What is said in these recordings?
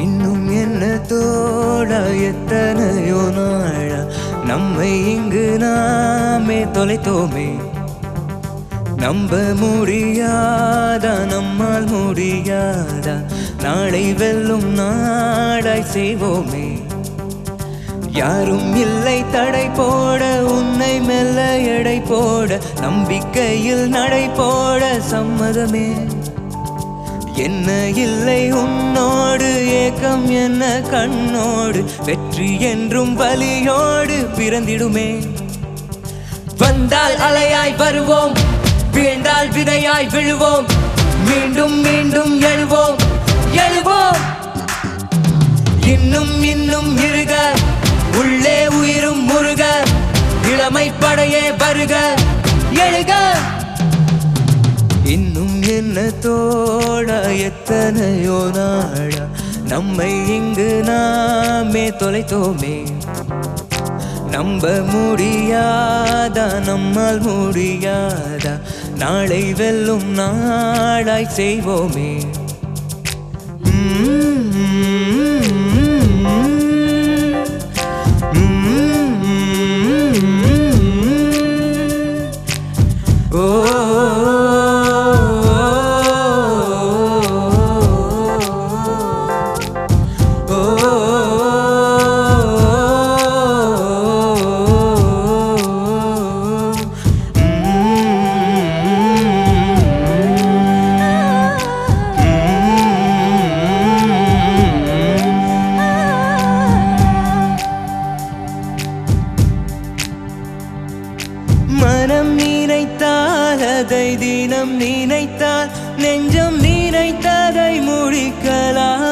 இன்னும் என்ன தோழ எத்தனையோ நாழ நம்மை இங்கு நாமே தொலைத்தோமே. நம்ப முடியாதா? நம்மால் முடியாதா? நாளை வெல்லும் நாடாய் செய்வோமே. யாரும் இல்லை தடை போட உன்னை மெல்ல எடை போட நம்பிக்கையில் நடை போட சம்மதமே. என்ன இல்லை உன்னோடு? ஏக்கம் என்ன கண்ணோடு? வெற்றி என்றும் வலியோடு பிறந்திடுமே. வந்தால் அலையாய் வருவோம். வீழ்ந்தால் விதையாய் விழுவோம். மீண்டும் மீண்டும் எழுவோம். எழுவோம். இன்னும் இன்னும் இருக. உள்ளே உயிரும் முருக. இளமை படையே வருக. எழுக. இன்னும் என்ன தோட எத்தனையோ நாடா நம்மை இங்கு நாமே தொலைத்தோமே. நம்ப முடியாதா நம்மால் முடியாதா? நாளை வெல்லும் நாளாய் செய்வோமே. மனதை தினம் நினைத்தால் நெஞ்சம் நினைத்ததை முடிக்கலாம்.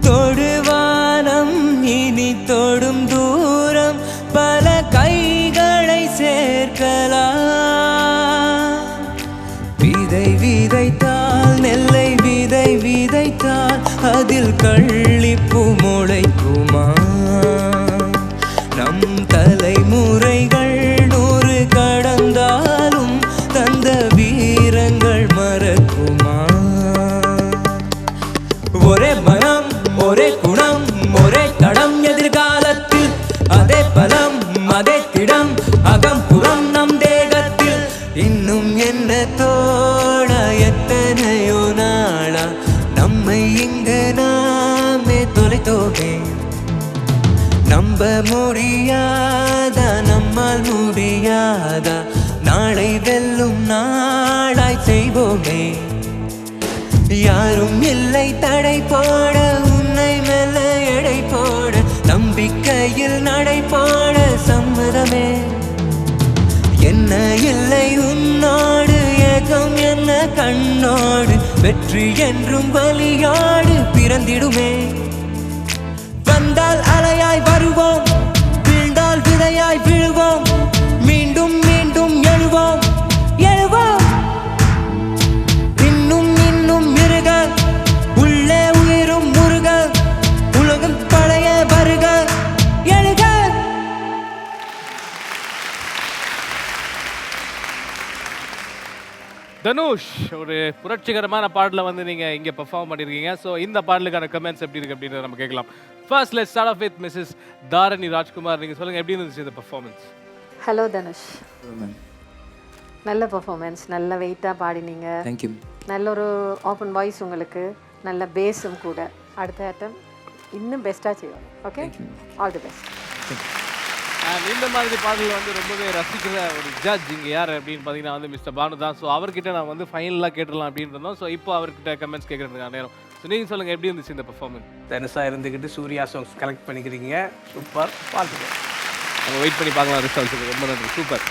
தொடுவானம் இனி தொடும் தூரம் பல கைகளை சேர்க்கலாம். விதை விதைத்தால் நெல்லை விதை விதைத்தால் அதில் கள்ளிப்பு முளைக்குமா? நம் தலைமுறைகள் ஒரே மனம் ஒரே குணம் ஒரே தடம் எதிர்காலத்தில். அதே பலம் அதே திடம் அகம் புறம் நம் தேகத்தில். இன்னும் என்ன தோழ எத்தனையோ நாளா நம்மை இங்கு நாமே தொலைத்தோமே. நம்ப முடியாதா நம்மால் முடியாதா நாளை வெல்லும் நாளாய் செய்வோமே. யாரும் இல்லை தடை போட உன்னை மெல்ல எடை போட நம்பிக்கையில் நடை போட சம்மதமே. என்ன இல்லை உன்னோடு ஏகம் என்ன கண்ணோடு வெற்றி என்றும் வலியோடு பிறந்திடுமே. தனுஷ் ஒரு புரட்சிகரமான பாடல வந்து நீங்க இங்க பெர்ஃபார்ம் பண்ணிருக்கீங்க. ஸோ இந்த பாடலுக்கான கமெண்ட்ஸ் எப்படி இருக்கு அப்படின்னு நம்ம கேட்கலாம். First let start off with missus Dharani Rajkumar. நீங்க சொல்லுங்க எப்படி இருந்துச்சு இந்த பெர்ஃபார்மன்ஸ் ஹலோ தனுஷ். நல்ல பர்ஃபார்மன்ஸ் நல்ல வெயிட்டாக பாடினீங்க. தேங்க்யூ நல்ல ஒரு ஓப்பன் வாய்ஸ் உங்களுக்கு நல்ல பேஸும் கூட. அடுத்த ஆட்டம் இன்னும் பெஸ்ட்டாக செய்வோம் ஓகே ஆல் தி பெஸ்ட் இந்த மாதிரி பாடல் வந்து ரொம்பவே ரசிக்கிற ஒரு ஜட்ஜ் இங்க யார் அப்படின்னு பார்த்தீங்கன்னா வந்து மிஸ்டர் பானு தான். ஸோ அவர்கிட்ட நான் வந்து ஃபைனலாக கேட்டுடலாம் அப்படின்னு இருந்தோம். ஸோ இப்போ அவர்கிட்ட கமெண்ட்ஸ் கேட்கறதுக்கான நேரம். ஸோ நீங்கள் சொல்லுங்க எப்படி இருந்துச்சு இந்த பெர்ஃபார்மன்ஸ் தனுஷாக இருந்துக்கிட்டு சூர்யா சாங்ஸ் கலெக்ட் பண்ணிக்கிறீங்க. சூப்பர் பார்த்துக்கோ நம்ம வெயிட் பண்ணி பார்க்கலாம் ரிசல்ட்ஸுக்கு ரொம்ப நன்றி. சூப்பர்